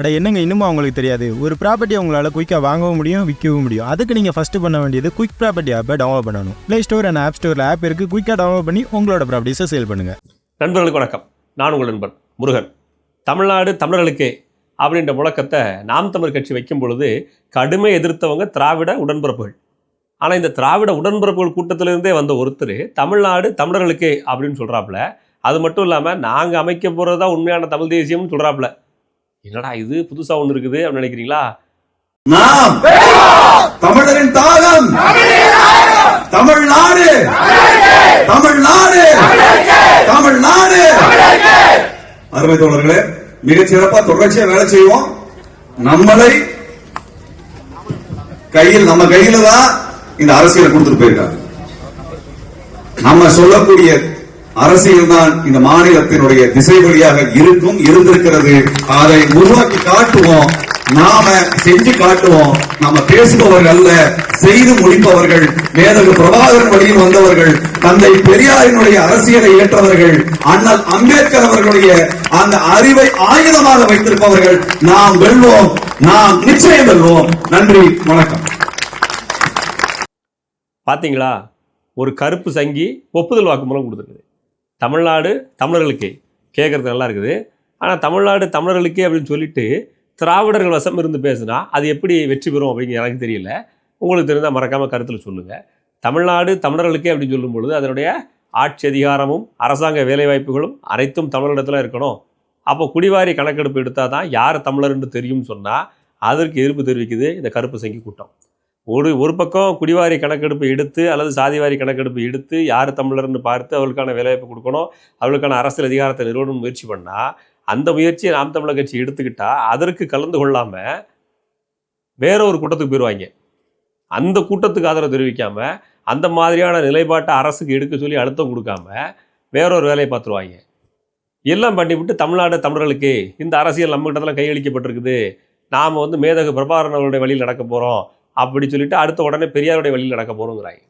அட என்னங்க இன்னுமா அவங்களுக்கு தெரியாது? ஒரு ப்ராப்பர்ட்டி உங்களால் குயிக்காக வாங்கவும் முடியும் விற்கவும் முடியும். அதுக்கு நீங்கள் ஃபஸ்ட்டு பண்ண வேண்டியது குயிக் ப்ராப்பர்ட்டி ஆப்பை டவுன்லோட் பண்ணணும். ப்ளே ஸ்டோர் அண்ட் ஆப் ஸ்டோரில் ஆப் இருக்குது குயிக்காக டவுன்லோட் பண்ணி உங்களோட ப்ராப்பர்ட்டிஸை சேல் பண்ணுங்கள் நண்பர்களுக்கு வணக்கம். நான் உங்கள் நண்பன் முருகன். தமிழ்நாடு தமிழர்களுக்கு அப்படின்ற முழக்கத்தை நாம் தமிழ் கட்சி வைக்கும் பொழுது கடுமை எதிர்த்தவங்க திராவிட உடன்பிறப்புகள். ஆனால் இந்த திராவிட உடன்பிறப்புகள் கூட்டத்திலிருந்தே வந்த ஒருத்தர் தமிழ்நாடு தமிழர்களுக்கு அப்படின்னு சொல்கிறாப்புல அது மட்டும் இல்லாமல் நாங்கள் அமைக்க போகிறது தான் உண்மையான தமிழ் தேசியம்னு சொல்கிறாப்புல என்னடா இது? புதுசாக ஒன்று இருக்குது அப்படின்னு நினைக்கிறீங்களா? நாம் தமிழரின் தாகம்! தமிழ்நாடு! தமிழ்நாடு! தமிழ்நாடு! அருமை தோழர்களே மிகச் சிறப்பா தொடர்ச்சியா வேலை செய்வோம். நம்மளை கையில் நம்ம கையில தான் இந்த அரசியலை கொடுத்துட்டு போயிருக்காங்க. நம்ம சொல்லக்கூடிய அரசியல் தான் இந்த மாநிலத்தினுடைய திசை வழியாக இருக்கும் இருந்திருக்கிறது. அதை உருவாக்கி காட்டுவோம். நாம செஞ்சு காட்டுவோம். நாம பேசுபவர்கள் அல்ல செய்து முடிப்பவர்கள். மேதகு பிரபாகரன் வழியில் வந்தவர்கள் தந்தை பெரியாரினுடைய அரசியலை ஏற்றவர்கள் அண்ணல் அம்பேத்கர் அவர்களுடைய அந்த அறிவை ஆயுதமாக வைத்திருப்பவர்கள் நாம் வெல்வோம். நாம் நிச்சயம் வெல்வோம். நன்றி வணக்கம். பாத்தீங்களா? ஒரு கருப்பு சங்கி ஒப்புதல் வாக்குமூலம் கொடுத்துருக்குது. தமிழ்நாடு தமிழர்களுக்கே. கேட்குறது நல்லா இருக்குது. ஆனால் தமிழ்நாடு தமிழர்களுக்கே அப்படின்னு சொல்லிட்டு திராவிடர்கள் வசம் இருந்து பேசுனா அது எப்படி வெற்றி பெறும் அப்படிங்கிற எனக்கு தெரியல. உங்களுக்கு தெரிந்தால் மறக்காமல் கருத்தில் சொல்லுங்கள் தமிழ்நாடு தமிழர்களுக்கே அப்படின்னு சொல்லும் பொழுது அதனுடைய ஆட்சி அதிகாரமும் அரசாங்க வேலைவாய்ப்புகளும் அனைத்தும் தமிழரிடத்துல இருக்கணும். அப்போ குடிவாரி கணக்கெடுப்பு எடுத்தால் தான் யார் தமிழர்னு தெரியும்னு சொன்னால் அதற்கு எதிர்ப்பு தெரிவிக்குது இந்த கருப்பு சங்கி கூட்டம். ஒரு ஒரு பக்கம் குடிவாரி கணக்கெடுப்பு எடுத்து அல்லது சாதிவாரி கணக்கெடுப்பு எடுத்து யார் தமிழர்னு பார்த்து அவளுக்கான வேலைவாய்ப்பு கொடுக்கணும் அவளுக்கான அரசியல் அதிகாரத்தை நிறுவனம் முயற்சி பண்ணால் அந்த முயற்சியை நாம் தமிழர் கட்சி எடுத்துக்கிட்டால் அதற்கு கலந்து கொள்ளாமல் வேற ஒரு கூட்டத்துக்கு போயிடுவாங்க அந்த கூட்டத்துக்கு ஆதரவு தெரிவிக்காம அந்த மாதிரியான நிலைப்பாட்டை அரசுக்கு எடுக்க சொல்லி அழுத்தம் கொடுக்காம வேற ஒரு வேலையை பார்த்துருவாங்க. எல்லாம் பண்ணிவிட்டு தமிழ்நாடு தமிழர்களுக்கு இந்த அரசியல் நம்ம கிட்டத்தில் கையளிக்கப்பட்டிருக்குது. நாம் வந்து மேதகு பிரபாகரன் அவருடைய வழியில் நடக்க போகிறோம் அப்படி சொல்லிட்டு அடுத்த உடனே பெரியாருடைய வழியில் நடக்க போகிறோங்கிறாங்க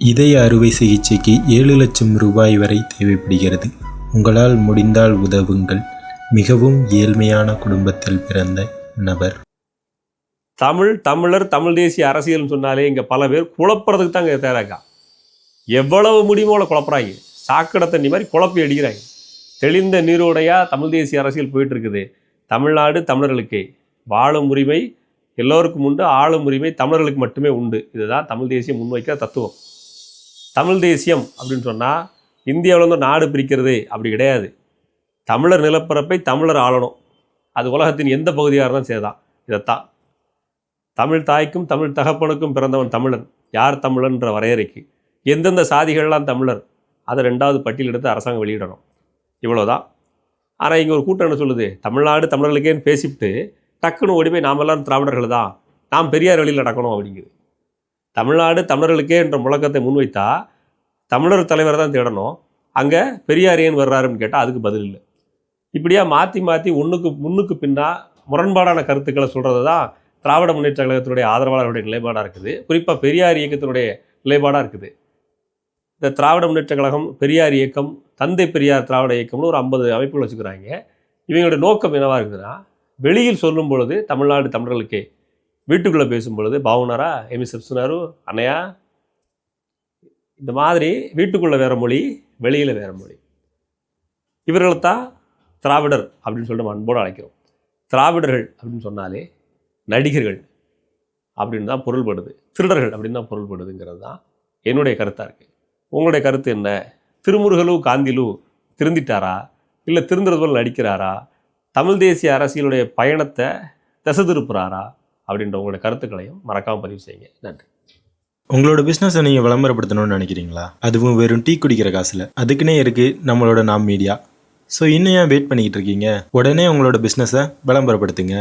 இதய அறுவை சிகிச்சைக்கு ஏழு லட்சம் ரூபாய் வரை தேவைப்படுகிறது. உங்களால் முடிந்தால் உதவுங்கள். மிகவும் ஏழ்மையான குடும்பத்தில் பிறந்த நபர். தமிழ் தமிழர் தமிழ் தேசிய அரசியல்னு சொன்னாலே இங்கே பல பேர் குழப்புறதுக்கு தான் இங்கே தேவைக்கா எவ்வளவு முடியுமோ அவ்வளோ குழப்புறாங்க. சாக்கடை தண்ணி மாதிரி குழப்பி அடிக்கிறாங்க. தெளிந்த நீரோடையா தமிழ் தேசிய அரசியல் போயிட்டு இருக்குது. தமிழ்நாடு தமிழர்களுக்கே. வாழும் உரிமை எல்லோருக்கும் உண்டு ஆளும் உரிமை தமிழர்களுக்கு மட்டுமே உண்டு. இதுதான் தமிழ் தேசியம் முன்வைக்கிற தத்துவம். தமிழ் தேசியம் அப்படின்னு சொன்னால் இந்தியாவில் வந்து நாடு பிரிக்கிறது அப்படி கிடையாது. தமிழர் நிலப்பரப்பை தமிழர் ஆளணும். அது உலகத்தின் எந்த பகுதியாக இருந்தாலும் சரிதான். இதைத்தான். தமிழ் தாய்க்கும் தமிழ் தகப்பனுக்கும் பிறந்தவன் தமிழன். யார் தமிழன்ற வரையறைக்கு? எந்தெந்த சாதிகள்லாம் தமிழர்? அதை ரெண்டாவது பட்டியல் எடுத்து அரசாங்கம் வெளியிடணும். இவ்வளோதான் ஆனால் இங்கே ஒரு கூட்டம் என்ன சொல்லுது? தமிழ்நாடு தமிழர்களுக்கேன்னு பேசிவிட்டு டக்குன்னு ஓடி போய் நாமெல்லாம் திராவிடர்கள் தான் நாம் பெரியார் வழியில் நடக்கணும் அப்படிங்குது. தமிழ்நாடு தமிழர்களுக்கே என்ற முழக்கத்தை முன்வைத்தா தமிழர் தலைவர் தான் தேடணும். அங்கே பெரியார் ஏன் வர்றாருன்னு கேட்டால் அதுக்கு பதில் இல்லை. இப்படியா மாற்றி மாற்றி ஒன்றுக்கு முன்னுக்கு பின்னா முரண்பாடான கருத்துக்களை சொல்கிறது தான் திராவிட முன்னேற்ற கழகத்தினுடைய ஆதரவாளருடைய நிலைப்பாடாக இருக்குது. குறிப்பாக பெரியார் இயக்கத்தினுடைய நிலைப்பாடாக இருக்குது. இந்த திராவிட முன்னேற்ற கழகம் பெரியார் இயக்கம் தந்தை பெரியார் திராவிட இயக்கம்னு ஒரு ஐம்பது அமைப்புகள் வச்சுக்கிறாங்க. இவங்களுடைய நோக்கம் என்னவாக இருக்குதுன்னா வெளியில் சொல்லும் பொழுது தமிழ்நாடு தமிழர்களுக்கே வீட்டுக்குள்ளே பேசும் பொழுது பாவுனாரா எமி. செப்சுனாரு அண்ணையா இந்த மாதிரி வீட்டுக்குள்ளே வேறு மொழி வெளியில் வேறு மொழி. இவர்களைத்தான் திராவிடர் அப்படின்னு சொல்லிட்டு நம்ம அன்போடு அழைக்கிறோம். திராவிடர்கள் அப்படின்னு சொன்னாலே நடிகர்கள் அப்படின்னு தான் பொருள்படுது. திருடர்கள் அப்படின்னு தான் பொருள்படுதுங்கிறது தான் என்னுடைய கருத்தாக இருக்குது உங்களுடைய கருத்து என்ன? திருமுருகலு காந்திலு திருந்திட்டாரா? இல்லை திருந்துறது போல் நடிக்கிறாரா? தமிழ் தேசிய அரசியலுடைய பயணத்தை திசை திருப்புறாரா அப்படின்ற உங்களோட கருத்துக்களையும் மறக்காமல் பதிவு செய்யுங்க. நன்றி. உங்களோட பிஸ்னஸை நீங்கள் விளம்பரப்படுத்தணும்னு நினைக்கிறீங்களா? அதுவும் வெறும் டீ குடிக்கிற காசில். அதுக்குன்னே இருக்குது நம்மளோட நாம் மீடியா ஸோ இன்னும் ஏன் வெயிட் பண்ணிக்கிட்டு இருக்கீங்க? உடனே உங்களோட பிஸ்னஸை விளம்பரப்படுத்துங்க.